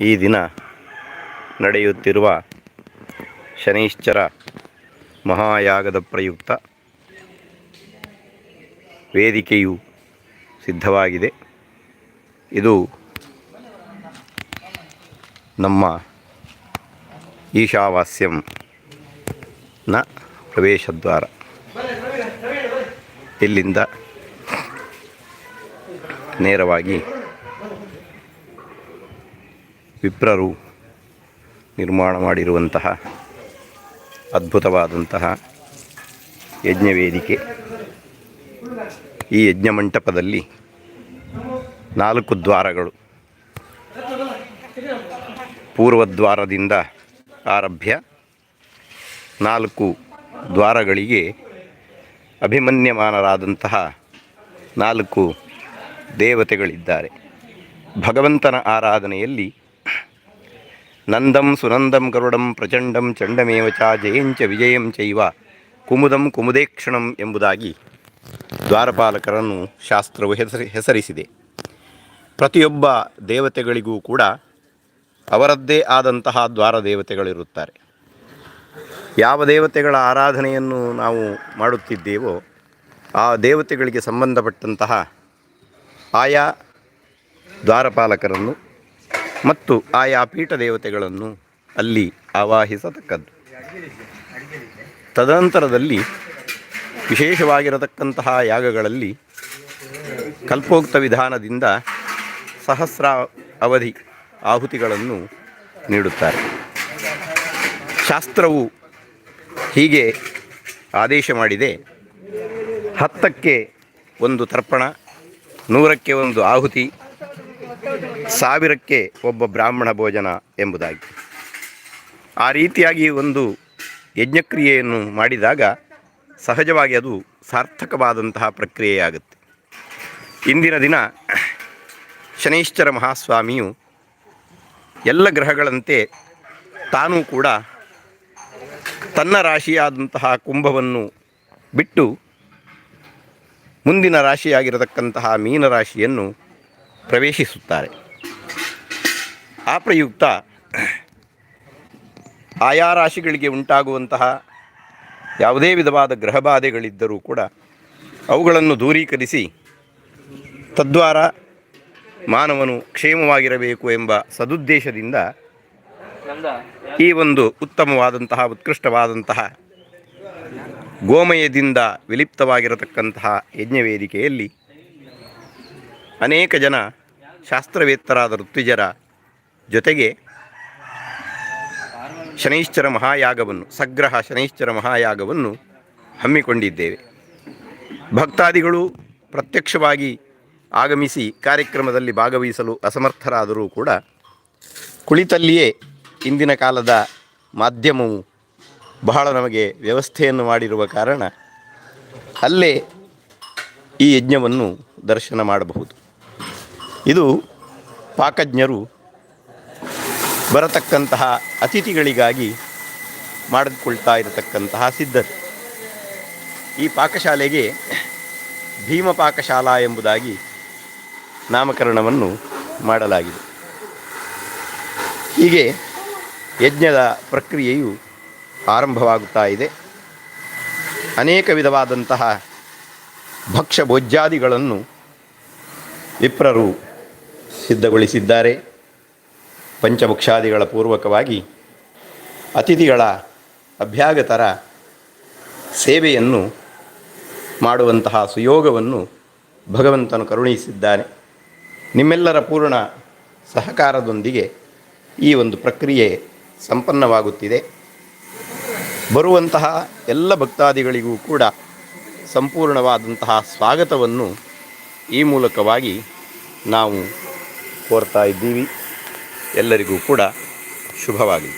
ಈ ದಿನ ನಡೆಯುತ್ತಿರುವ ಶನೈಶ್ಚರ ಮಹಾಯಾಗದ ಪ್ರಯುಕ್ತ ವೇದಿಕೆಯು ಸಿದ್ಧವಾಗಿದೆ. ಇದು ನಮ್ಮ ಈಶಾವಾಸ್ಯಂನ ಪ್ರವೇಶದ್ವಾರ. ಇಲ್ಲಿಂದ ನೇರವಾಗಿ ವಿಪ್ರರು ನಿರ್ಮಾಣ ಮಾಡಿರುವಂತಹ ಅದ್ಭುತವಾದಂತಹ ಯಜ್ಞವೇದಿಕೆ. ಈ ಯಜ್ಞ ಮಂಟಪದಲ್ಲಿ ನಾಲ್ಕು ದ್ವಾರಗಳು. ಪೂರ್ವದ್ವಾರದಿಂದ ಆರಭ್ಯ. ನಾಲ್ಕು ದ್ವಾರಗಳಿಗೆ ಅಭಿಮನ್ಯಮಾನರಾದಂತಹ ನಾಲ್ಕು ದೇವತೆಗಳಿದ್ದಾರೆ. ಭಗವಂತನ ಆರಾಧನೆಯಲ್ಲಿ ನಂದಂ ಸುನಂದಂ ಗರುಡಂ ಪ್ರಚಂಡಂ ಚಂಡಮೇವ ಚ ಜಯಂಚ ವಿಜಯಂ ಚೈವ ಕುಮುದಂ ಕುಮುದೇಕ್ಷಣಂ ಎಂಬುದಾಗಿ ದ್ವಾರಪಾಲಕರನ್ನು ಶಾಸ್ತ್ರವು ಹೆಸರಿ, ಹೆಸರಿಸಿದೆ. ಪ್ರತಿಯೊಬ್ಬ ದೇವತೆಗಳಿಗೂ ಕೂಡ ಅವರದ್ದೇ ಆದಂತಹ ದ್ವಾರ ದೇವತೆಗಳಿರುತ್ತಾರೆ. ಯಾವ ದೇವತೆಗಳ ಆರಾಧನೆಯನ್ನು ನಾವು ಮಾಡುತ್ತಿದ್ದೇವೋ ಆ ದೇವತೆಗಳಿಗೆ ಸಂಬಂಧಪಟ್ಟಂತಹ ಆಯಾ ದ್ವಾರಪಾಲಕರನ್ನು ಮತ್ತು ಆಯಾ ಪೀಠ ದೇವತೆಗಳನ್ನು ಅಲ್ಲಿ ಆವಾಹಿಸತಕ್ಕದ್ದು. ತದನಂತರದಲ್ಲಿ ವಿಶೇಷವಾಗಿರತಕ್ಕಂತಹ ಯಾಗಗಳಲ್ಲಿ ಕಲ್ಪೋಕ್ತ ವಿಧಾನದಿಂದ ಸಹಸ್ರ ಅವಧಿ ಆಹುತಿಗಳನ್ನು ನೀಡುತ್ತಾರೆ. ಶಾಸ್ತ್ರವು ಹೀಗೆ ಆದೇಶ ಮಾಡಿದೆ, ಹತ್ತಕ್ಕೆ ಒಂದು ತರ್ಪಣ, ನೂರಕ್ಕೆ ಒಂದು ಆಹುತಿ ಸಾವಿರಕ್ಕೆ ಒಬ್ಬ ಬ್ರಾಹ್ಮಣ ಭೋಜನ ಎಂಬುದಾಗಿ. ಆ ರೀತಿಯಾಗಿ ಒಂದು ಯಜ್ಞಕ್ರಿಯೆಯನ್ನು ಮಾಡಿದಾಗ ಸಹಜವಾಗಿ ಅದು ಸಾರ್ಥಕವಾದಂತಹ ಪ್ರಕ್ರಿಯೆಯಾಗುತ್ತೆ. ಇಂದಿನ ದಿನ ಶನೈಶ್ಚರ ಮಹಾಸ್ವಾಮಿಯು ಎಲ್ಲ ಗ್ರಹಗಳಂತೆ ತಾನೂ ಕೂಡ ತನ್ನ ರಾಶಿಯಾದಂತಹ ಕುಂಭವನ್ನು ಬಿಟ್ಟು ಮುಂದಿನ ರಾಶಿಯಾಗಿರತಕ್ಕಂತಹ ಮೀನರಾಶಿಯನ್ನು ಪ್ರವೇಶಿಸುತ್ತಾರೆ. ಆ ಪ್ರಯುಕ್ತ ಆಯಾ ರಾಶಿಗಳಿಗೆ ಉಂಟಾಗುವಂತಹ ಯಾವುದೇ ವಿಧವಾದ ಗ್ರಹಬಾಧೆಗಳಿದ್ದರೂ ಕೂಡ ಅವುಗಳನ್ನು ದೂರೀಕರಿಸಿ ತದ್ವಾರ ಮಾನವನು ಕ್ಷೇಮವಾಗಿರಬೇಕು ಎಂಬ ಸದುದ್ದೇಶದಿಂದ ಈ ಒಂದು ಉತ್ತಮವಾದಂತಹ, ಉತ್ಕೃಷ್ಟವಾದಂತಹ ಗೋಮಯದಿಂದ ವಿಲಿಪ್ತವಾಗಿರತಕ್ಕಂತಹ ಯಜ್ಞವೇದಿಕೆಯಲ್ಲಿ ಅನೇಕ ಜನ ಶಾಸ್ತ್ರವೇತ್ತರಾದ ಋತ್ವಿಜರ ಜೊತೆಗೆ ಶನೈಶ್ಚರ ಮಹಾಯಾಗವನ್ನು, ಸಗ್ರಹ ಶನೈಶ್ಚರ ಮಹಾಯಾಗವನ್ನು ಹಮ್ಮಿಕೊಂಡಿದ್ದೇವೆ. ಭಕ್ತಾದಿಗಳು ಪ್ರತ್ಯಕ್ಷವಾಗಿ ಆಗಮಿಸಿ ಕಾರ್ಯಕ್ರಮದಲ್ಲಿ ಭಾಗವಹಿಸಲು ಅಸಮರ್ಥರಾದರೂ ಕೂಡ ಕುಳಿತಲ್ಲಿಯೇ ಇಂದಿನ ಕಾಲದ ಮಾಧ್ಯಮವು ಬಹಳ ನಮಗೆ ವ್ಯವಸ್ಥೆಯನ್ನು ಮಾಡಿರುವ ಕಾರಣ ಅಲ್ಲೇ ಈ ಯಜ್ಞವನ್ನು ದರ್ಶನ ಮಾಡಬಹುದು. ಇದು ಪಾಕಜ್ಞರು ಬರತಕ್ಕಂತಹ ಅತಿಥಿಗಳಿಗಾಗಿ ಮಾಡಿಕೊಳ್ತಾ ಇರತಕ್ಕಂತಹ ಸಿದ್ಧತೆ. ಈ ಪಾಕಶಾಲೆಗೆ ಭೀಮ ಪಾಕಶಾಲಾ ಎಂಬುದಾಗಿ ನಾಮಕರಣವನ್ನು ಮಾಡಲಾಗಿದೆ. ಹೀಗೆ ಯಜ್ಞದ ಪ್ರಕ್ರಿಯೆಯು ಆರಂಭವಾಗುತ್ತಾ ಇದೆ. ಅನೇಕ ವಿಧವಾದಂತಹ ಭಕ್ಷ್ಯ ಭೋಜ್ಯಾದಿಗಳನ್ನು ವಿಪ್ರರು ಸಿದ್ಧಗೊಳಿಸಿದ್ದಾರೆ. ಪಂಚಭಕ್ಷಾದಿಗಳ ಪೂರ್ವಕವಾಗಿ ಅತಿಥಿಗಳ ಅಭ್ಯಾಗತರ ಸೇವೆಯನ್ನು ಮಾಡುವಂತಹ ಸುಯೋಗವನ್ನು ಭಗವಂತನು ಕರುಣಿಸಿದ್ದಾನೆ. ನಿಮ್ಮೆಲ್ಲರ ಪೂರ್ಣ ಸಹಕಾರದೊಂದಿಗೆ ಈ ಒಂದು ಪ್ರಕ್ರಿಯೆ ಸಂಪನ್ನವಾಗುತ್ತಿದೆ. ಬರುವಂತಹ ಎಲ್ಲ ಭಕ್ತಾದಿಗಳಿಗೂ ಕೂಡ ಸಂಪೂರ್ಣವಾದಂತಹ ಸ್ವಾಗತವನ್ನು ಈ ಮೂಲಕವಾಗಿ ನಾವು ಕೋರ್ತಾ ಇದ್ದೀವಿ. ಎಲ್ಲರಿಗೂ ಕೂಡ ಶುಭವಾಗಿ